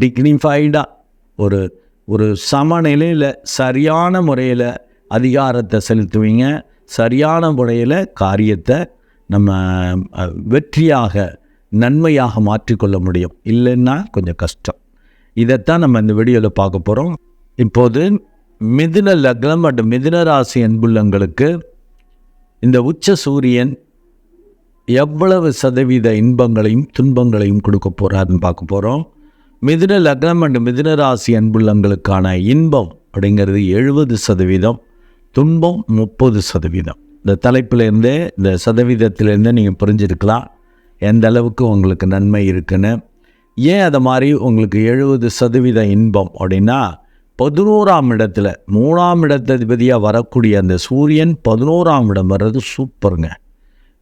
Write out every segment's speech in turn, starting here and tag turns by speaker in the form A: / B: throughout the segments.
A: டிக்னிஃபைடாக ஒரு ஒரு சமநிலையில் சரியான முறையில் அதிகாரத்தை செலுத்துவீங்க. சரியான முறையில் காரியத்தை நம்ம வெற்றியாக நன்மையாக மாற்றிக்கொள்ள முடியும். இல்லைன்னா கொஞ்சம் கஷ்டம். இதைத்தான் நம்ம இந்த வீடியோவில் பார்க்க போகிறோம் இப்போது மிதுன லக்னம் மற்றும் மிதுன ராசி அன்புள்ளங்களுக்கு இந்த உச்ச சூரியன் எவ்வளவு சதவீத இன்பங்களையும் துன்பங்களையும் கொடுக்க போகிறாருன்னு பார்க்க போகிறோம் மிதுன லக்னம் அண்ட் மிதுன ராசி அன்புள்ளங்களுக்கான இன்பம் அப்படிங்கிறது எழுபது சதவீதம் துன்பம் முப்பது சதவீதம். இந்த தலைப்பிலேருந்தே இந்த சதவீதத்திலேருந்தே நீங்கள் புரிஞ்சிருக்கலாம் எந்த அளவுக்கு உங்களுக்கு நன்மை இருக்குன்னு. ஏன் அதை மாதிரி உங்களுக்கு எழுபது சதவீத இன்பம் அப்படின்னா பதினோராம் இடத்துல மூணாம் இடத்ததிபதியாக வரக்கூடிய அந்த சூரியன் பதினோராம் இடம் வர்றது சூப்பருங்க.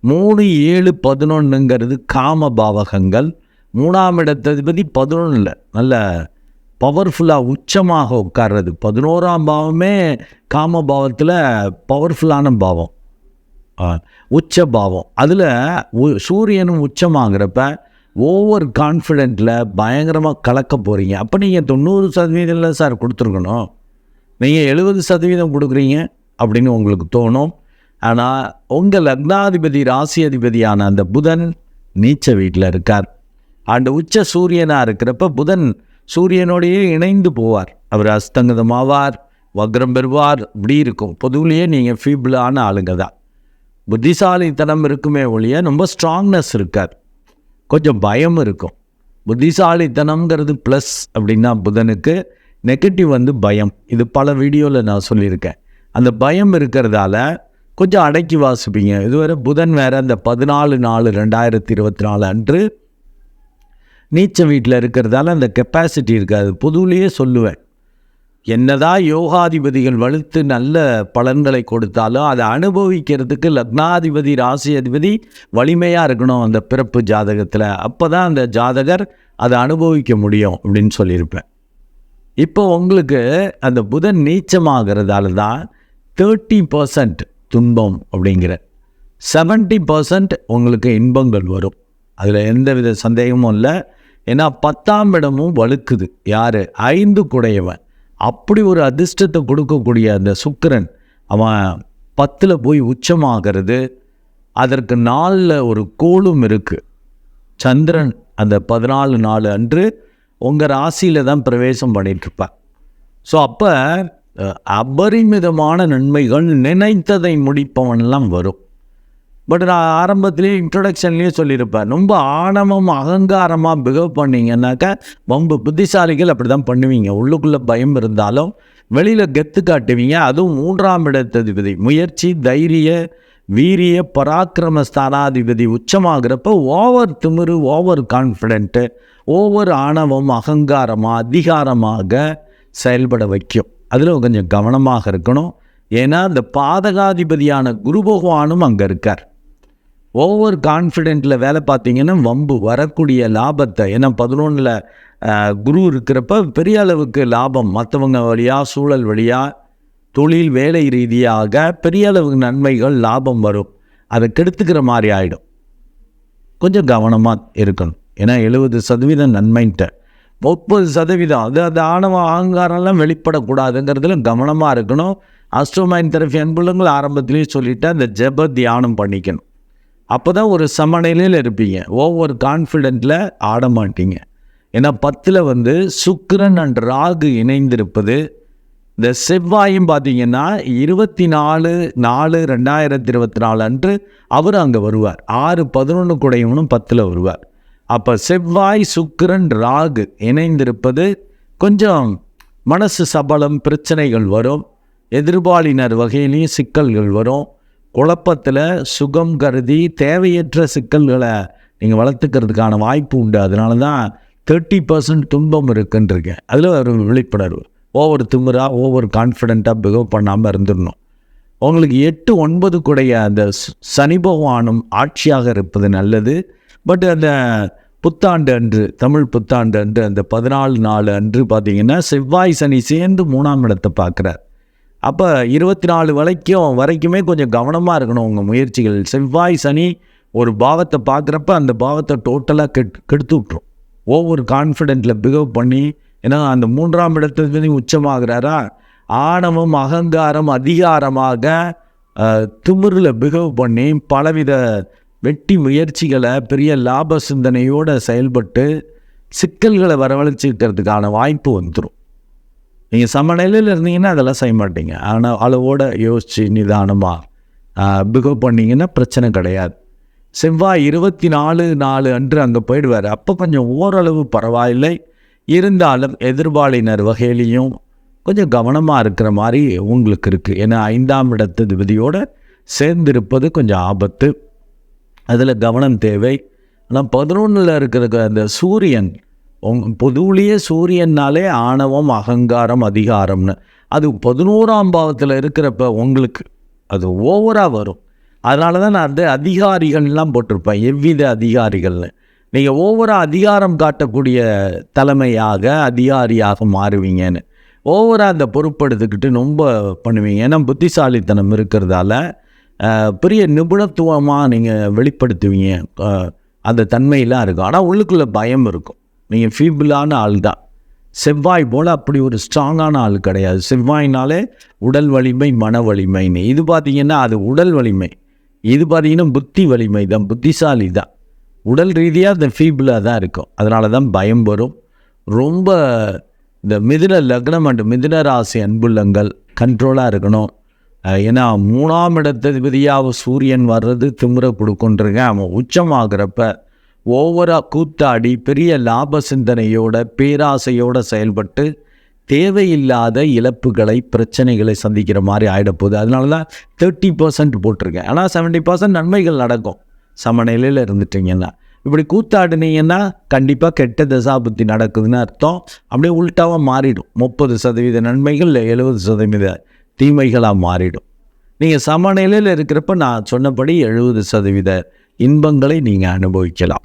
A: மூணு ஏழு பதினொன்றுங்கிறது காம பாவகங்கள் மூணாம் இடத்ததிபதி பதினொன்றில் நல்ல பவர்ஃபுல்லாக உச்சமாக உட்கார்றது. பதினோராம் பாவமே காம பாவத்தில் பவர்ஃபுல்லான பாவம். உச்ச பாவம். அதில் சூரியனும் உச்சமாகிறப்ப ஓவர் கான்ஃபிடென்ட்டில் பயங்கரமாக கலக்க போகிறீங்க அப்போ நீங்கள் தொண்ணூறு சதவீதம் இல்லை சார் கொடுத்துருக்கணும். நீங்கள் எழுபது சதவீதம் கொடுக்குறீங்க அப்படின்னு உங்களுக்கு தோணும். ஆனால் உங்கள் லக்னாதிபதி ராசி அதிபதியான அந்த புதன் நீச்ச வீட்டில் இருக்கார். அந்த உச்ச சூரியனாக இருக்கிறப்ப புதன் சூரியனோடையே இணைந்து போவார். அவர் அஸ்தங்கதமாவார் வக்ரம் பெறுவார் இப்படி இருக்கும். பொதுவிலேயே நீங்கள் ஃபீபிளான ஆளுங்க தான். புத்திசாலித்தனம் இருக்குமே ஒழிய ரொம்ப ஸ்ட்ராங்னஸ் இருக்காது கொஞ்சம் பயம் இருக்கும். புத்திசாலித்தனம்ங்கிறது ப்ளஸ் அப்படின்னா புதனுக்கு நெகட்டிவ் வந்து பயம். இது பல வீடியோவில் நான் சொல்லியிருக்கேன். அந்த பயம் இருக்கிறதால கொஞ்சம் அடக்கி வாசிப்பீங்க. இதுவரை புதன் வேறு அந்த பதினாலு நாலு ரெண்டாயிரத்தி இருபத்தி நாலு அன்று நீச்சம் வீட்டில் இருக்கிறதால அந்த கெப்பாசிட்டி இருக்காது. பொதுவிலேயே சொல்லுவேன். என்னதான் யோகாதிபதிகள் வலுத்து நல்ல பலன்களை கொடுத்தாலும் அதை அனுபவிக்கிறதுக்கு லக்னாதிபதி ராசி அதிபதி வலிமையாக இருக்கணும் அந்த பிறப்பு ஜாதகத்தில். அப்போ தான் அந்த ஜாதகர் அதை அனுபவிக்க முடியும் அப்படின்னு சொல்லியிருப்பேன். இப்போ உங்களுக்கு அந்த புதன் நீச்சமாகிறதால தான் தேர்ட்டி பர்சன்ட் துன்பம் அப்படிங்கிற செவன்ட்டி பர்சன்ட் உங்களுக்கு இன்பங்கள் வரும். அதில் எந்தவித சந்தேகமும் இல்லை. ஏன்னா பத்தாம் இடமும் வலுக்குது யார்? ஐந்து குடையவன். அப்படி ஒரு அதிர்ஷ்டத்தை கொடுக்கக்கூடிய அந்த சுக்கிரன் அவன் பத்தில் போய் உச்சமாகிறது. அதற்கு நாளில் ஒரு கோளும் இருக்குது சந்திரன் அந்த பதினாலு நாலு அன்று உங்கள் ராசியில் தான் பிரவேசம் பண்ணிகிட்ருப்பான் ஸோ அப்போ அபரிமிதமான நன்மைகள் நினைத்ததை முடிப்பவன்லாம் வரும். பட் நான் ஆரம்பத்துலேயும் இன்ட்ரொடக்ஷன்லேயே சொல்லியிருப்பேன். ரொம்ப ஆணவம் அகங்காரமாக பிஹேவ் பண்ணீங்கன்னாக்கா ரொம்ப புத்திசாலிகள் அப்படி தான் பண்ணுவீங்க. உள்ளுக்குள்ளே பயம் இருந்தாலும் வெளியில் கெத்து காட்டுவீங்க. அதுவும் மூன்றாம் இடத்ததிபதி. முயற்சி தைரிய வீரிய பராக்கிரம ஸ்தானாதிபதி உச்சமாகிறப்ப ஓவர் திமிரு ஓவர் கான்ஃபிடென்ட்டு ஓவர் ஆணவம் அகங்காரமாக அதிகாரமாக செயல்பட வைக்கும். அதில் கொஞ்சம் கவனமாக இருக்கணும். ஏன்னா இந்த பாதகாதிபதியான குரு பகவானும் அங்கே இருக்கார். ஓவர் கான்ஃபிடென்ட்டில் வேலை பார்த்தீங்கன்னா வம்பு வரக்கூடிய லாபத்தை ஏன்னா பதினொன்றில் குரு இருக்கிறப்ப பெரிய அளவுக்கு லாபம். மற்றவங்க வழியாக சூழல் வழியாக தொழில் வேலை ரீதியாக பெரிய அளவுக்கு நன்மைகள் லாபம் வரும். அதை கெடுத்துக்கிற மாதிரி ஆகிடும் கொஞ்சம் கவனமாக இருக்கணும். ஏன்னா எழுபது சதவீதம் நன்மைன்ட்ட. முப்பது சதவீதம் அது அது ஆணவ அகங்காரம்லாம் வெளிப்படக்கூடாதுங்கிறதுல கவனமாக இருக்கணும். அஸ்ட்ரோமைன் தெரபி அன்புள்ளங்கள் ஆரம்பத்துலேயும் சொல்லிவிட்டு அந்த ஜெப தியானம் பண்ணிக்கணும். அப்போ தான் ஒரு சமநிலையில் இருப்பீங்க. ஒவ்வொரு கான்ஃபிடென்ட்டில் ஆட மாட்டீங்க. ஏன்னா பத்தில் வந்து சுக்கிரன் அண்ட் ராகு இணைந்திருப்பது இந்த செவ்வாயும் பார்த்தீங்கன்னா இருபத்தி நாலு நாலு ரெண்டாயிரத்தி இருபத்தி நாலு அன்று அவர் அங்கே வருவார். ஆறு பதினொன்று குடையவனும் பத்தில் வருவார். அப்போ செவ்வாய் சுக்கிரன் ராகு இணைந்திருப்பது கொஞ்சம் மனசு சபலம் பிரச்சனைகள் வரும். எதிர்பாலினர் வகையிலையும் சிக்கல்கள் வரும். குழப்பத்தில் சுகம் கருதி தேவையற்ற சிக்கல்களை நீங்கள் வளர்த்துக்கிறதுக்கான வாய்ப்பு உண்டு. அதனால தான் தேர்ட்டி பர்சன்ட் துன்பம் இருக்குன்றிருக்கேன். அதில் ஒரு விழிப்புணர்வு. ஓவர் திமுறாக ஓவர் கான்ஃபிடெண்ட்டாக பிகவ் பண்ணாமல் இருந்துடணும் உங்களுக்கு எட்டு ஒன்பது கூடைய அந்த சனி பகவானும் ஆட்சியாக இருப்பது நல்லது. பட் அந்த புத்தாண்டு அன்று தமிழ் புத்தாண்டு அன்று அந்த பதினாலு நாலு அன்று பார்த்தீங்கன்னா செவ்வாய் சனி சேர்ந்து மூணாம் இடத்தை பார்க்குறார். அப்போ இருபத்தி நாலு வரைக்கும் வரைக்குமே கொஞ்சம் கவனமாக இருக்கணும் உங்கள் முயற்சிகள். செவ்வாய் சனி ஒரு பாவத்தை பார்க்குறப்ப அந்த பாவத்தை டோட்டலாக கெட் கெடுத்து விட்ரும் ஒவ்வொரு கான்ஃபிடென்ட்டில் பிகவ் பண்ணி ஏன்னா அந்த மூன்றாம் இடத்துலேருந்து உச்சமாகிறாரா? ஆணவம் அகங்காரம் அதிகாரமாக திமிரில் பிகவ் பண்ணி பலவித வெட்டி முயற்சிகளை பெரிய லாப சிந்தனையோடு செயல்பட்டு சிக்கல்களை வரவழைச்சிக்கிறதுக்கான வாய்ப்பு வந்துடும் நீங்கள் சமநிலையில் இருந்தீங்கன்னா அதெல்லாம் செய்ய மாட்டீங்க. ஆனால் அளவோடு யோசித்து நிதானமாக பிகவ் பண்ணிங்கன்னா பிரச்சனை கிடையாது. செவ்வாய் இருபத்தி நாலு நாலு அன்று அங்கே போயிடுவார். அப்போ கொஞ்சம் ஓரளவு பரவாயில்லை. இருந்தாலும் எதிர்பாலினர் வகையிலையும் கொஞ்சம் கவனமாக இருக்கிற மாதிரி உங்களுக்கு இருக்குது ஏன்னா ஐந்தாம் இடத்து விதியோடு சேர்ந்திருப்பது கொஞ்சம் ஆபத்து. அதில் கவனம் தேவை. ஆனால் பதினொன்றில் இருக்கிற அந்த சூரியன் பொதுவிலேயே சூரியன்னாலே ஆணவம் அகங்காரம் அதிகாரம்னு. அது பதினோராம் பாவத்தில் இருக்கிறப்ப உங்களுக்கு அது ஓவராக வரும். அதனால தான் நான் அந்த அதிகாரிகள்லாம் போட்டிருப்பேன் எவ்வித அதிகாரிகள்னு. நீங்கள் ஓவராக அதிகாரம் காட்டக்கூடிய தலைமையாக அதிகாரியாக மாறுவீங்கன்னு. ஓவராக அந்த பொறுப்படுத்திக்கிட்டு ரொம்ப பண்ணுவீங்க. ஏன்னா புத்திசாலித்தனம் இருக்கிறதால பெரிய நிபுணத்துவமாக நீங்கள் வெளிப்படுத்துவீங்க. அந்த தன்மையெல்லாம் இருக்கும். ஆனால் உள்ளுக்குள்ளே பயம் இருக்கும். நீங்கள் ஃபீபிளான ஆள் தான் செவ்வாய் போல் அப்படி ஒரு ஸ்ட்ராங்கான ஆள் கிடையாது. செவ்வாய்னாலே உடல் வலிமை மன வலிமைன்னு இது பார்த்திங்கன்னா அது உடல் வலிமை. இது பார்த்திங்கன்னா புத்தி வலிமை தான் புத்திசாலி தான் உடல் ரீதியாக அந்த ஃபீபிளாக தான் இருக்கும். அதனால தான் பயம் வரும். ரொம்ப இந்த மிதுன லக்னம் அண்டு மிதுன ராசி அன்புள்ளங்கள் கண்ட்ரோலாக இருக்கணும். ஏன்னா மூணாம் இடத்ததிபதியாக சூரியன் வர்றது திமுறை கொடுக்குன்றங்க அவன் உச்சமாகிறப்ப ஓவராக கூத்தாடி பெரிய லாப சிந்தனையோட பேராசையோட செயல்பட்டு தேவையில்லாத இழப்புகளை பிரச்சனைகளை சந்திக்கிற மாதிரி ஆகிடப்போகுது அதனால தான் தேர்ட்டி பர்சன்ட் போட்டிருக்கேன். ஆனால் செவன்ட்டி பர்சன்ட் நன்மைகள் நடக்கும். சமநிலையில் இருந்துட்டீங்கன்னா. இப்படி கூத்தாடினீங்கன்னா கண்டிப்பாக கெட்ட தசாபுத்தி நடக்குதுன்னு அர்த்தம். அப்படியே உள்டாவாக மாறிடும். முப்பது சதவீத நன்மைகள் எழுபது சதவீத தீமைகளாக மாறிடும். நீங்கள் சமநிலையில் இருக்கிறப்ப நான் சொன்னபடி எழுபது சதவீத இன்பங்களை நீங்கள் அனுபவிக்கலாம்.